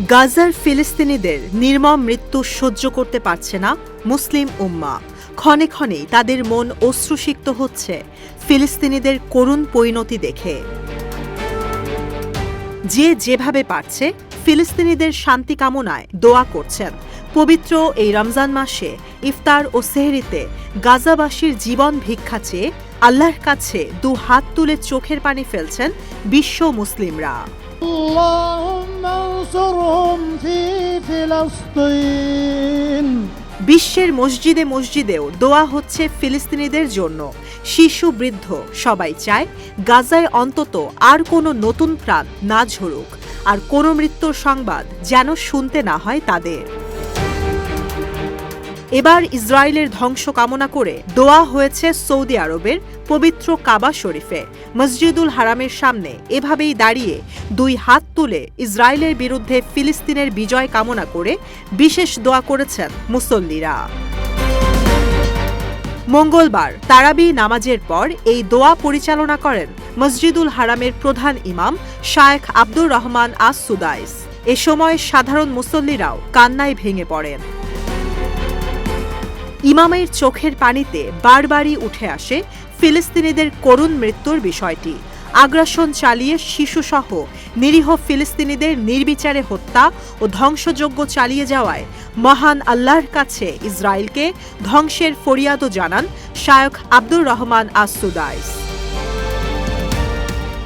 গাজার ফিলিস্তিনিদের নির্মম মৃত্যু সহ্য করতে পারছে না মুসলিম উম্মা। ক্ষণে ক্ষণেই তাদের মন অশ্রুসিক্ত হচ্ছে ফিলিস্তিনিদের করুণ পরিণতি দেখে। যে যেভাবে পারছে, ফিলিস্তিনিদের শান্তি কামনায় দোয়া করছেন। পবিত্র এই রমজান মাসে ইফতার ও সেহরিতে গাজাবাসীর জীবন ভিক্ষা চেয়ে আল্লাহর কাছে দু হাত তুলে চোখের পানি ফেলছেন বিশ্ব মুসলিমরা। বিশ্বের মসজিদে মসজিদেও দোয়া হচ্ছে ফিলিস্তিনিদের জন্য। শিশু, বৃদ্ধ, সবাই চায় গাজায় অন্তত আর কোনো নতুন প্রাণ না ঝরুক, আর কোনো মৃত্যুর সংবাদ যেন শুনতে না হয় তাদের। এবার ইসরায়েলের ধ্বংস কামনা করে দোয়া হয়েছে সৌদি আরবের পবিত্র কাবা শরীফে। মসজিদুল হারামের সামনে এভাবেই দাঁড়িয়ে দুই হাত তুলে ইসরায়েলের বিরুদ্ধে ফিলিস্তিনের বিজয় কামনা করে বিশেষ দোয়া করেছেন মুসল্লিরা। মঙ্গলবার তারাবি নামাজের পর এই দোয়া পরিচালনা করেন মসজিদুল হারামের প্রধান ইমাম শায়েখ আব্দুর রহমান আস সুদাইস এ সময় সাধারণ মুসল্লিরাও কান্নায় ভেঙে পড়েন। ইমামের চোখের পানিতে বারবারই উঠে আসে ফিলিস্তিনিদের করুণ মৃত্যুর বিষয়টি। আগ্রাসন চালিয়ে শিশুসহ নিরীহ ফিলিস্তিনিদের নির্বিচারে হত্যা ও ধ্বংসযজ্ঞ চালিয়ে যাওয়ায় মহান আল্লাহর কাছে ইসরায়েলকে ধ্বংসের ফরিয়াদও জানান শায়ক আব্দুর রহমান আসুদাইস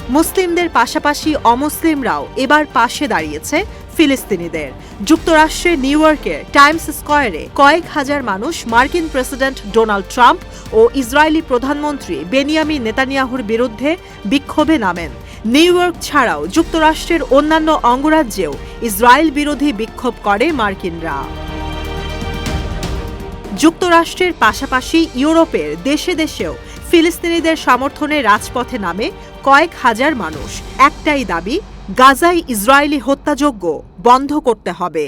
মুসলিমদের পাশাপাশি অমুসলিমরাও এবার পাশে দাঁড়িয়েছে ফিলিস্তিনিদের। যুক্তরাষ্ট্রের নিউ ইয়র্কের টাইমস স্কয়ারে কয়েক হাজার মানুষ মার্কিন প্রেসিডেন্ট ডোনাল্ড ট্রাম্প ও ইসরায়েলি প্রধানমন্ত্রী বেনিয়ামিন নেতানিয়াহুর বিরুদ্ধে বিক্ষোভে নামেন। নিউ ইয়র্ক ছাড়াও যুক্তরাষ্ট্রের অন্যান্য অঙ্গরাজ্যেও ইসরায়েল বিরোধী বিক্ষোভ করে মার্কিনরা। যুক্তরাষ্ট্রের পাশাপাশি ইউরোপের দেশে দেশেও ফিলিস্তিনিদের সমর্থনে রাজপথে নামে কয়েক হাজার মানুষ। একটাই দাবি, গাজায় ইসরায়েলি হত্যাযোগ্য বন্ধ করতে হবে।